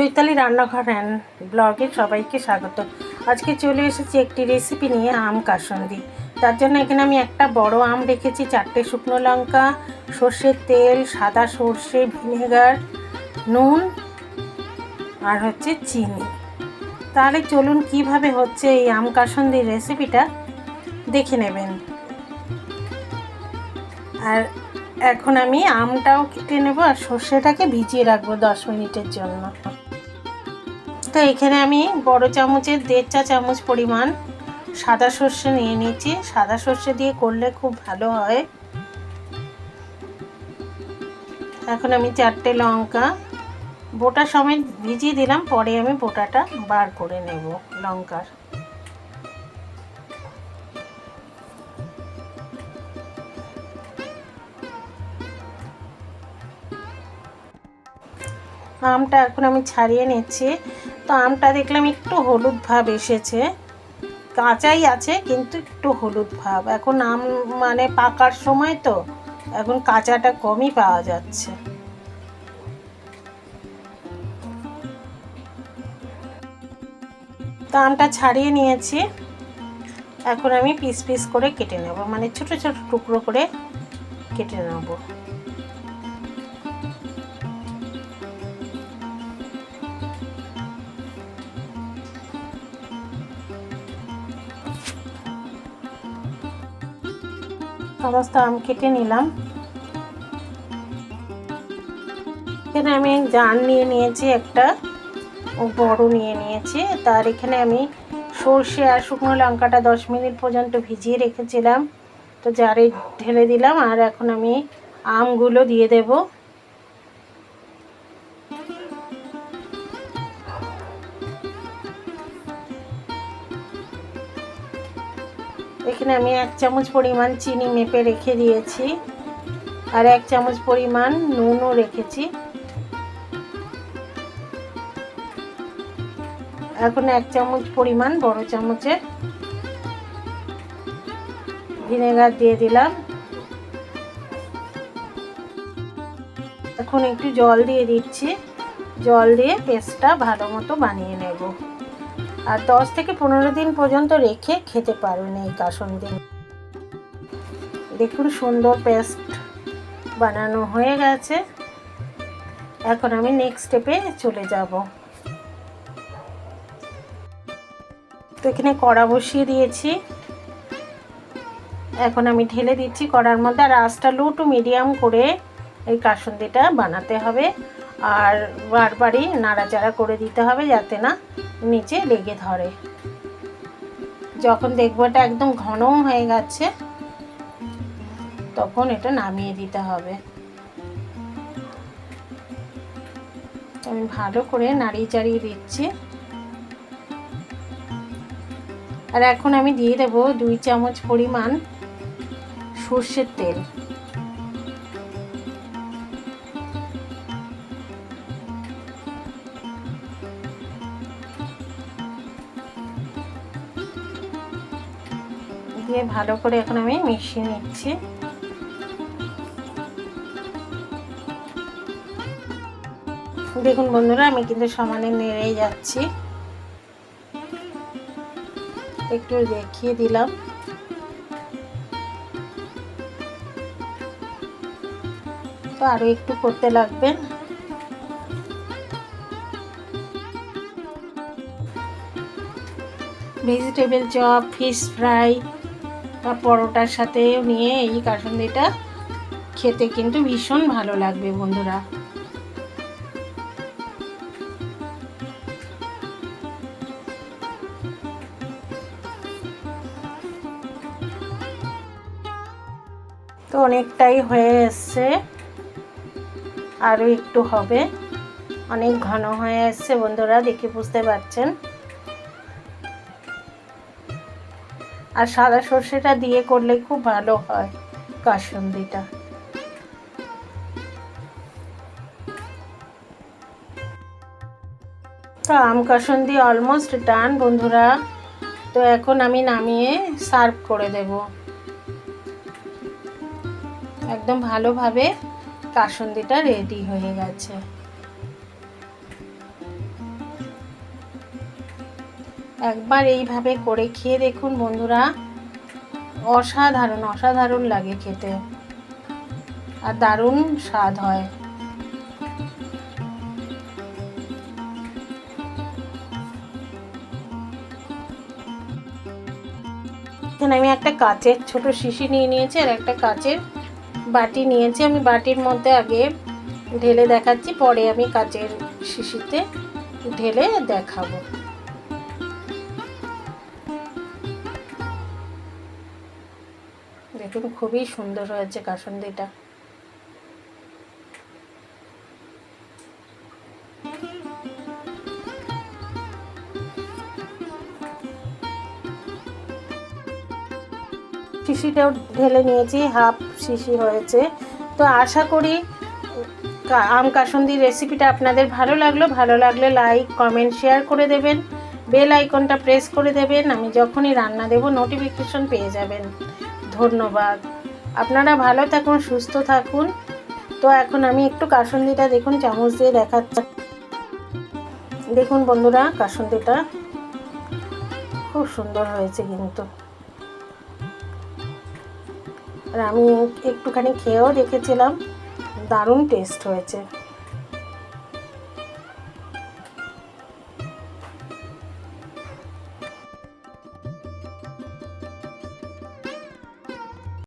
চৈতালি রান্নাঘর অ্যান্ড ব্লগে সবাইকে স্বাগত। আজকে চলে এসেছি একটি রেসিপি নিয়ে আম কাসন্দি। তার জন্য এখানে আমি একটা বড় আম রেখেছি, চারটে শুকনো লঙ্কা, সর্ষের তেল, সাদা সর্ষে, ভিনেগার, নুন আর হচ্ছে চিনি। তাহলে চলুন কীভাবে হচ্ছে এই আম কাসন্দির রেসিপিটা দেখে নেবেন। আর এখন আমি আমটাও কেটে নেব আর সর্ষেটাকে ভিজিয়ে রাখব দশ মিনিটের জন্য। তো এখানে আমি বড় চামচের দেড় চা চামচ পরিমাণ সাদা সর্ষে নিয়ে নিচ্ছি। সাদা সর্ষে দিয়ে করলে খুব ভালো হয়। এখন আমি চারটে লঙ্কা, বোটা সময় ভিজিয়ে দিলাম, পরে আমি বোটাটা বার করে নেব লঙ্কার। আমটা এখন আমি ছাড়িয়ে নিচ্ছি। তো আমটা দেখলাম একটু হলুদ ভাব এসেছে। কাঁচাই আছে, কিন্তু একটু হলুদ ভাব। এখন আম মানে পাকার সময় তো, এখন কাঁচাটা কমই পাওয়া যাচ্ছে। তো আমটা ছাড়িয়ে নিয়েছি। এখন আমি পিস পিস করে কেটে নেব। মানে ছোট ছোট টুকরো করে কেটে নেব। সমস্ত আম কেটে নিলাম। এখানে আমি জান নিয়ে নিয়েছি, একটা বড় নিয়ে নিয়েছি। তার এখানে আমি সর্ষে আর শুকনো লঙ্কাটা দশ মিনিট পর্যন্ত ভিজিয়ে রেখেছিলাম। তো জারে ঢেলে দিলাম, আর এখন আমি আমগুলো দিয়ে দেব। এখানে আমি এক চামচ পরিমাণ চিনি মেপে রেখে দিয়েছি আর এক চামচ পরিমাণ নুনও রেখেছি। এখন এক চামচ পরিমাণ বড় চামচের ভিনেগার দিয়ে দিলাম। এখন একটু জল দিয়ে দিচ্ছি। জল দিয়ে পেস্টটা ভালো মতো বানিয়ে নেব। আর দশ থেকে পনেরো দিন পর্যন্ত রেখে খেতে পারবেন এই কাসন দিন দেখুন সুন্দর পেস্ট বানানো হয়ে গেছে। এখন আমি নেক্সট স্টেপে চলে যাব। তো এখানে কড়া বসিয়ে দিয়েছি। এখন আমি ঢেলে দিচ্ছি কড়ার মধ্যে আর আঁচটা লো টু মিডিয়াম করে এই কাসন্দিটা বানাতে হবে। আর বারবারই নাড়াচাড়া করে দিতে হবে যাতে না নিচে লেগে ধরে। যখন দেখব এটা একদম ঘন হয়ে গেছে, তখন এটা নামিয়ে দিতে হবে। আমি ভালো করে নাড়িয়ে চাড়িয়ে দিচ্ছি। আর এখন আমি দিয়ে দেব দুই চামচ পরিমাণ সর্ষের তেল। দিয়ে ভালো করে এখন আমি মিশিয়ে নিচ্ছি। দেখুন বন্ধুরা, আমি কিন্তু সমানে নেড়েই যাচ্ছি। একটু দেখিয়ে দিলাম। তো আরও একটু করতে লাগবে। ভেজিটেবল চপ, ফিশ ফ্রাই পরোটার সাথে নিয়ে এই কাসন্দিটা খেতে কিন্তু ভীষণ ভালো লাগবে বন্ধুরা। তো অনেকটাই হয়ে এসছে, আরও একটু হবে। অনেক ঘন হয়ে এসছে বন্ধুরা, দেখে বুঝতে পারছেন। আর সাদা সর্ষেটা দিয়ে করলে খুব ভালো হয় কাসুন্দিটা। তো আম কাসুন্দি অলমোস্ট ডান বন্ধুরা। তো এখন আমি নামিয়ে সার্ভ করে দেব। একদম ভালোভাবে কাসুন্দিটা রেডি হয়ে গেছে। একবার এইভাবে করে খেয়ে দেখুন বন্ধুরা। অসাধারণ অসাধারণ লাগে খেতে। আর দারুণ স্বাদ হয়। এখানে আমি একটা কাচের ছোট শিশি নিয়ে নিয়েছি আর একটা কাচের বাটি নিয়েছি। আমি বাটির মধ্যে আগে ঢেলে দেখাচ্ছি, পরে আমি কাচের শিশিতে ঢেলে দেখাবো। দেখুন খুবই সুন্দর হয়েছে কাসন্দিটা। শিশিটাও ঢেলে নিয়েছি, হাফ শিশি হয়েছে। তো আশা করি আম কাসন্দির রেসিপিটা আপনাদের ভালো লাগল। ভালো লাগলে লাইক কমেন্ট শেয়ার করে দেবেন। বেল আইকনটা প্রেস করে দেবেন। আমি যখনই রান্না দেব নোটিফিকেশন পেয়ে যাবেন। ধন্যবাদ। আপনারা ভালো থাকুন, সুস্থ থাকুন। তো এখন আমি একটু কাসন্দিটা দেখুন, চামচ দিয়ে দেখাচ্ছি। দেখুন বন্ধুরা, কাসন্দিটা খুব সুন্দর হয়েছে কিন্তু। আর আমি একটুখানি খেয়েও দেখেছিলাম, দারুণ টেস্ট হয়েছে।